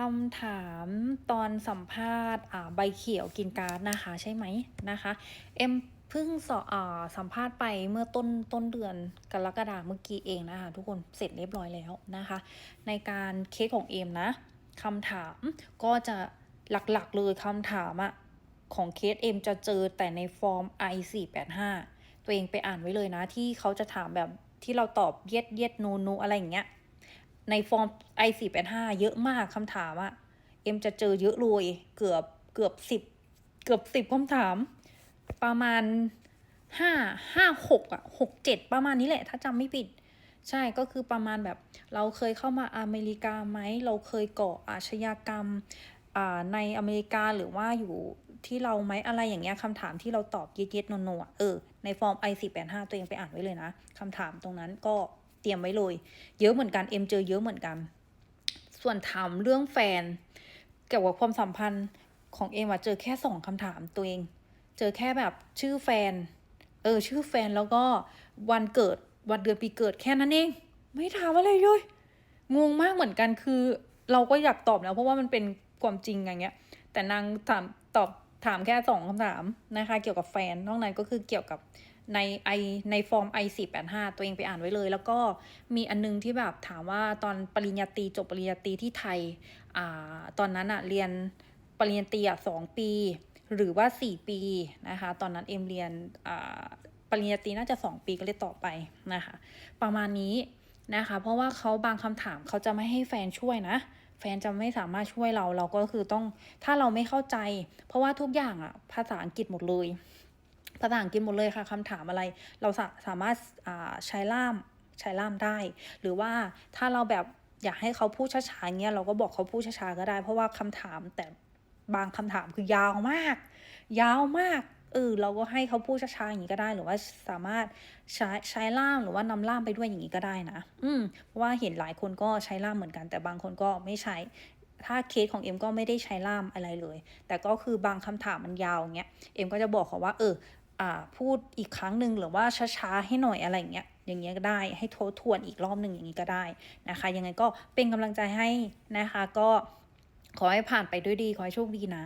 คำถามตอนสัมภาษณ์ใบเขียวกินการ์ดนะคะใช่ไหมนะคะ เอ็มเพิ่งสอสัมภาษณ์ไปเมื่อต้นต้นเดือนกรกฎาคมเมื่อกี้เองนะคะ ทุกคนเสร็จเรียบร้อยแล้วนะคะ ในการเคสของเอ็มนะคำถามก็จะหลักๆเลยคำถามอะของเคสเอ็มจะเจอแต่ในฟอร์ม i 4 8 5ตัวเองไปอ่านไว้เลยนะ ที่เขาจะถามแบบที่เราตอบเย็ดเย็ดโนโนอะไรอย่างเงี้ย ในฟอร์ม i 4 8 5เยอะมากคำถามอะเอ็มจะเจอเยอะเลยเกือบเกือบสิบเกือบสิบคำถาม ประมาณห้าห้าหกอะหกเจ็ดประมาณนี้แหละ ถ้าจำไม่ผิด ใช่ก็คือประมาณแบบ เราเคยเข้ามาอเมริกาไหม เราเคยก่ออาชญากรรมในอเมริกาหรือว่าอยู่ที่เราไหมอะไรอย่างเงี้ยคำถามที่เราตอบเย็ดๆโนโนๆเออในฟอร์ม i 4 8 5ตัวเองไปอ่านไว้เลยนะคำถามตรงนั้นก็ เตรียมไว้เลย เยอะเหมือนกันเอ็มเจอเยอะเหมือนกัน ส่วนถามเรื่องแฟน เกี่ยวกับความสัมพันธ์ของเอ็มอะเจอแค่สองคำถามตัวเอง เจอแค่แบบชื่อแฟน เออ ชื่อแฟนแล้วก็วันเกิดวันเดือนปีเกิดแค่นั้นเอง ไม่ถามอะไรเลยงงมากเหมือนกันคือ เราก็อยากตอบแล้วเพราะว่ามันเป็นความจริงอย่างเงี้ย แต่นางถามตอบถามแค่สองคำถามนะคะ เกี่ยวกับแฟนนอกนั้นก็คือเกี่ยวกับ ในไอในฟอร์ม i 4 8 5ตัวเองไปอ่านไว้เลย แล้วก็มีอันนึงที่แบบถามว่าตอนปริญญาตรีจบปริญญาตรีที่ไทยอ่าตอนนั้นอะเรียนปริญญาตรีอะสองปี หรือว่า 4 ปีนะคะ ตอนนั้นเอ็มเรียนอ่าปริญญาตรีน่าจะ 2 ปีก็เลยต่อไปนะคะ ประมาณนี้นะคะ เพราะว่าเขาบางคำถามเขาจะไม่ให้แฟนช่วยนะ แฟนจะไม่สามารถช่วยเราเราก็คือต้องถ้าเราไม่เข้าใจ เพราะว่าทุกอย่างอะภาษาอังกฤษหมดเลย ภาษาอังกฤษหมดเลยค่ะคำถามอะไร เราสาสามารถใช้ล่ามใช้ล่ามได้ หรือว่าถ้าเราแบบอยากให้เขาพูดช้าๆเงี้ยเราก็บอกเขาพูดช้าๆก็ได้ เพราะว่าคำถามแต่บางคำถามคือยาวมาก ยาวมากเออเราก็ให้เขาพูดช้าๆอย่างนี้ก็ได้ หรือว่าสามารถใช้ใช้ล่ามหรือว่านำล่ามไปด้วยอย่างนี้ก็ได้นะ อืมเพราะว่าเห็นหลายคนก็ใช้ล่ามเหมือนกัน แต่บางคนก็ไม่ใช้ ถ้าเคสของเอ็มก็ไม่ได้ใช้ล่ามอะไรเลย แต่ก็คือบางคำถามมันยาวเงี้ยเอ็มก็จะบอกเขาว่า เออ พูดอีกครั้งหนึ่งหรือว่าช้าๆให้หน่อยอะไรอย่างเงี้ยอย่างเงี้ยก็ได้ให้ทบทวนอีกรอบหนึ่งอย่างนี้ก็ได้นะคะ ยังไงก็เป็นกำลังใจให้นะคะ ก็ขอให้ผ่านไปด้วยดีขอให้โชคดีนะ